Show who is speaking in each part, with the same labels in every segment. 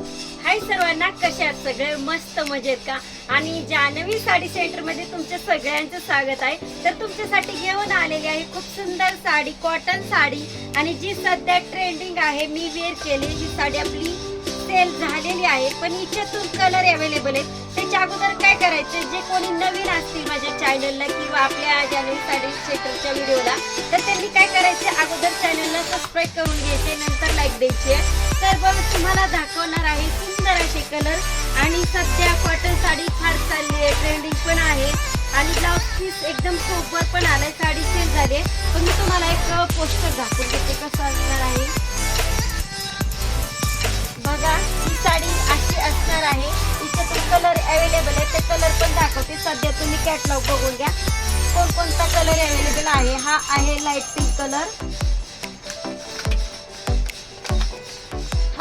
Speaker 1: हाय सर्वांना कशा आहात सगळे? मस्त मजेत का? आणि जान्हवी साडी सेंटरमध्ये तुमच्या सगळ्यांचं स्वागत आहे. तर तुमच्यासाठी घेऊन आलेली आहे खूप सुंदर साडी कॉटन साडी. आणि जी सध्या ट्रेंडिंग आहे मी वेअर केली ही साडी आपली सेल झालेली आहे. पण हिच्यातून कलर अवेलेबल आहेत. त्याच्या अगोदर काय करायचं? जे कोणी नवीन असतील माझ्या चॅनलला किंवा आपल्या जान्हवी साडी सेंटरच्या व्हिडिओला तर त्यांनी काय करायचे? अगोदर चॅनलला सबस्क्राईब करून घ्यायचे नंतर लाईक द्यायचे. तर बघ तुम्हाला दाखवणार आहे सुंदर असे कलर आणि सध्या कॉटन साडी फार चालली आहे ट्रेंडिंग पण आहे. आणि ब्लाउज पीस एकदम सोबर पण आलाय साडी सेल झाली आहे. पण मी तुम्हाला एक पोस्टर दाखवून देते कसं असणार आहे. बघा ही साडी अशी असणार आहे. तिच्यातून कलर अवेलेबल आहे. ते कलर पण दाखवते. सध्या तुम्ही कॅटलॉग बघून घ्या. कोणकोणता कलर अवेलेबल आहे? हा आहे लाइट पिंक कलर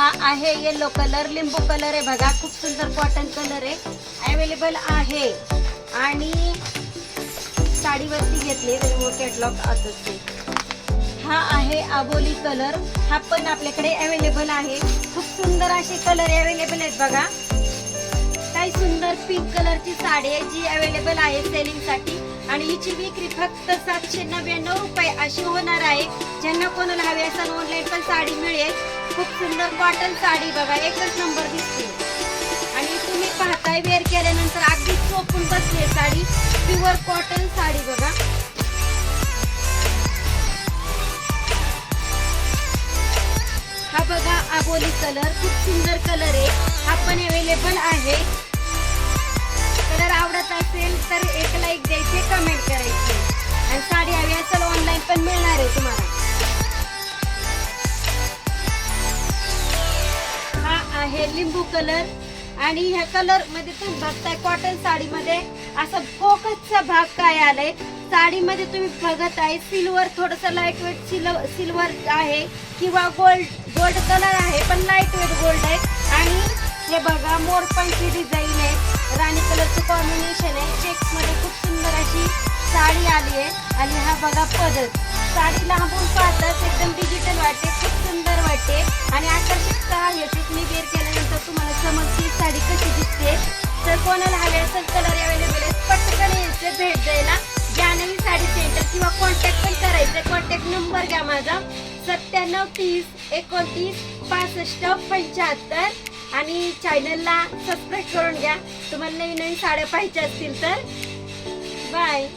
Speaker 1: हा आहे येलो कलर लिंबू कलर आहे. बघा खूप सुंदर कॉटन कलर आहे. अवेलेबल आहे. आणि साडीवरती घेतले कॅटलॉग असते ते हा आहे आबोली कलर हा पण आपल्याकडे अवेलेबल आहे. खूप सुंदर असे कलर अवेलेबल आहेत बघा. काही सुंदर पिंक कलरची साडी आहे जी अवेलेबल आहे सेलिंगसाठी आणि हिची विक्री फक्त सातशे नव्याण्णव रुपये अशी होणार आहे. कोणाला हवी असेल ऑनलाईन पण साडी मिळेल. खूप सुंदर कॉटन साडी बघा. एकच नंबर दिसते. आणि तुम्ही पाहताय वेअर केल्यानंतर अगदी चोपून बसली साडी. प्युअर कॉटन साडी बघा. हा बघा आबोली कलर खूप सुंदर कलर आहे. हा पण अवेलेबल आहे. कलर आवडत असेल तर एक लाईक द्यायचे कमेंट करायचे. आहे लिंबू कलर आणि ह्या कलरमध्ये तुम्ही बघताय कॉटन साडी मध्ये असा फोकसचा भाग काय आलाय? साडीमध्ये तुम्ही बघत आहे सिल्वर थोडस लाइट वेट सिल्वर आहे किंवा गोल्ड गोल्ड कलर आहे पण लाइट वेट गोल्ड आहे. आणि हे बघा मोरपंची डिझाईन आहे. राणी कलरचं कॉम्बिनेशन आहे. चेक्समध्ये खूप सुंदर अशी साडी आली आहे. आणि हा बघा पदर साडी लांबून पाहतात एकदम डिजिटल वाटते. खूप वाटते आणि आकर्षकता याची मी वेअर केल्यानंतर तुम्हाला समजते साडी कशी दिसते? तर कोणाला हवे असेल कलर अवेलेबल आहे पटकन यायचे भेट द्यायला जान्हवी साडी सेंटर किंवा कॉन्टॅक्ट पण करायचं. कॉन्टॅक्ट नंबर घ्या माझा. सत्त्याण्णव तीस एकोणतीस पासष्ट पंच्याहत्तर. आणि चॅनलला सबस्क्राईब करून घ्या. तुम्हाला नवीन नवीन साड्या पाहिजे असतील तर. बाय